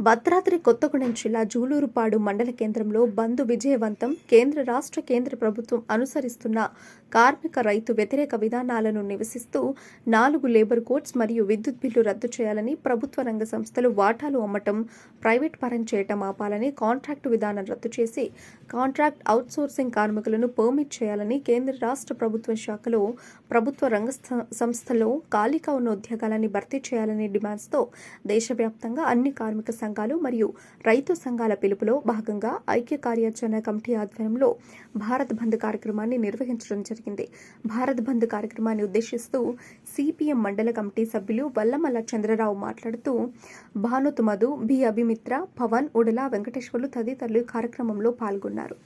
భద్రాద్రి కొత్తగూడెం జిల్లా జూలూరుపాడు మండల కేంద్రంలో బంద్ విజయవంతం. కేంద్ర రాష్ట్ర కేంద్ర ప్రభుత్వం అనుసరిస్తున్న కార్మిక రైతు వ్యతిరేక విధానాలను నివసిస్తూ నాలుగు లేబర్ కోడ్స్ మరియు విద్యుత్ బిల్లు రద్దు చేయాలని ప్రభుత్వ రంగ సంస్థలు వాటాలు అమ్మటం ప్రైవేట్ పరం చేయటం ఆపాలని కాంట్రాక్టు విధానం రద్దు చేసి కాంట్రాక్ట్ అవుట్సోర్సింగ్ కార్మికులను పర్మిట్ చేయాలని కేంద్ర రాష్ట్ర ప్రభుత్వ శాఖలో ప్రభుత్వ రంగ సంస్థలో సంస్థల్లో ఖాళీగా ఉన్న ఉద్యోగాలని భర్తీ చేయాలనే డిమాండ్స్తో దేశవ్యాప్తంగా అన్ని కార్మిక సంఘాలు మరియు రైతు సంఘాల పిలుపులో భాగంగా ఐక్య కార్యాచరణ కమిటీ ఆధ్వర్యంలో భారత్ బంద్ కార్యక్రమాన్ని నిర్వహించడం జరిగింది. భారత్ బంద్ కార్యక్రమాన్ని ఉద్దేశిస్తూ సిపిఎం మండల కమిటీ సభ్యులు వల్లమల్ల చంద్రరావు మాట్లాడుతూ భానుత్ మధు బి అభిమిత్ర పవన్ ఉడల వెంకటేశ్వర్లు తదితరులు కార్యక్రమంలో పాల్గొన్నారు.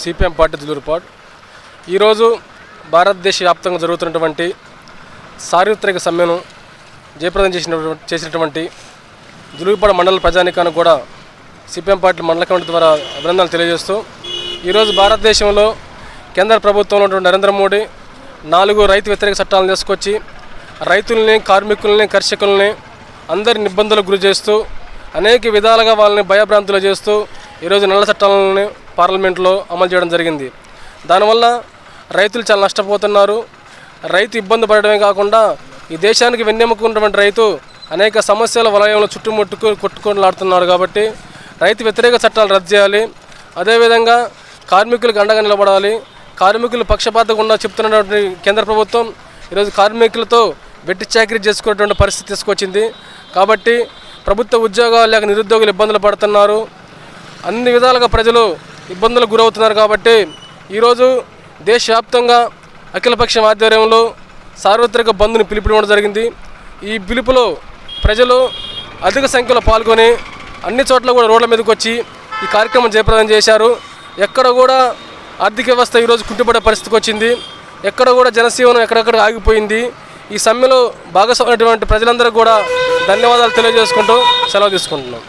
సిపిఎం పార్టీ దులురుపాట్ ఈరోజు భారతదేశ వ్యాప్తంగా జరుగుతున్నటువంటి సార్వత్రిక సమ్మెను జయప్రదం చేసిన చేసినటువంటి దులుగుపాడు మండల ప్రజానికానికి కూడా సిపిఎం పార్టీ మండల కమిటీ ద్వారా అభినందనలు తెలియజేస్తూ ఈరోజు భారతదేశంలో కేంద్ర ప్రభుత్వంలో ఉన్నటువంటి నరేంద్ర మోడీ నాలుగు రైతు వ్యతిరేక చట్టాలను తీసుకొచ్చి రైతుల్ని కార్మికుల్ని కర్షకుల్ని అందరిని నిబంధనలకు గురి చేస్తూ అనేక విధాలుగా వాళ్ళని భయభ్రాంతులు చేస్తూ ఈరోజు నల్ల చట్టాలను పార్లమెంట్లో అమలు చేయడం జరిగింది. దానివల్ల రైతులు చాలా నష్టపోతున్నారు. రైతు ఇబ్బంది పడడమే కాకుండా ఈ దేశానికి వెన్నెముకున్నటువంటి రైతు అనేక సమస్యల వలయంలో చుట్టుముట్టుకు కొట్టుకొనిలాడుతున్నారు కాబట్టి రైతు వ్యతిరేక చట్టాలు రద్దు చేయాలి. అదేవిధంగా కార్మికులకు అండగా నిలబడాలి. కార్మికులు పక్షపాతకుండా చెప్తున్నటువంటి కేంద్ర ప్రభుత్వం ఈరోజు కార్మికులతో వెట్టి చాకరీ చేసుకునేటువంటి పరిస్థితి తీసుకొచ్చింది. కాబట్టి ప్రభుత్వ ఉద్యోగాలు లేక నిరుద్యోగులు ఇబ్బందులు పడుతున్నారు. అన్ని విధాలుగా ప్రజలు ఇబ్బందులకు గురవుతున్నారు కాబట్టి ఈరోజు దేశవ్యాప్తంగా అఖిలపక్షం ఆధ్వర్యంలో సార్వత్రిక బంద్ను పిలుపునివ్వడం జరిగింది. ఈ పిలుపులో ప్రజలు అధిక సంఖ్యలో పాల్గొని అన్ని చోట్ల కూడా రోడ్ల మీదకి వచ్చి ఈ కార్యక్రమం జయప్రదం చేశారు. ఎక్కడ కూడా ఆర్థిక వ్యవస్థ ఈరోజు కుంటుపడే పరిస్థితికి వచ్చింది. ఎక్కడ కూడా జనజీవనం ఎక్కడెక్కడ ఆగిపోయింది. ఈ సమ్మెలో భాగస్వామైనటువంటి ప్రజలందరికీ కూడా ధన్యవాదాలు తెలియజేసుకుంటూ సెలవు తీసుకుంటున్నాం.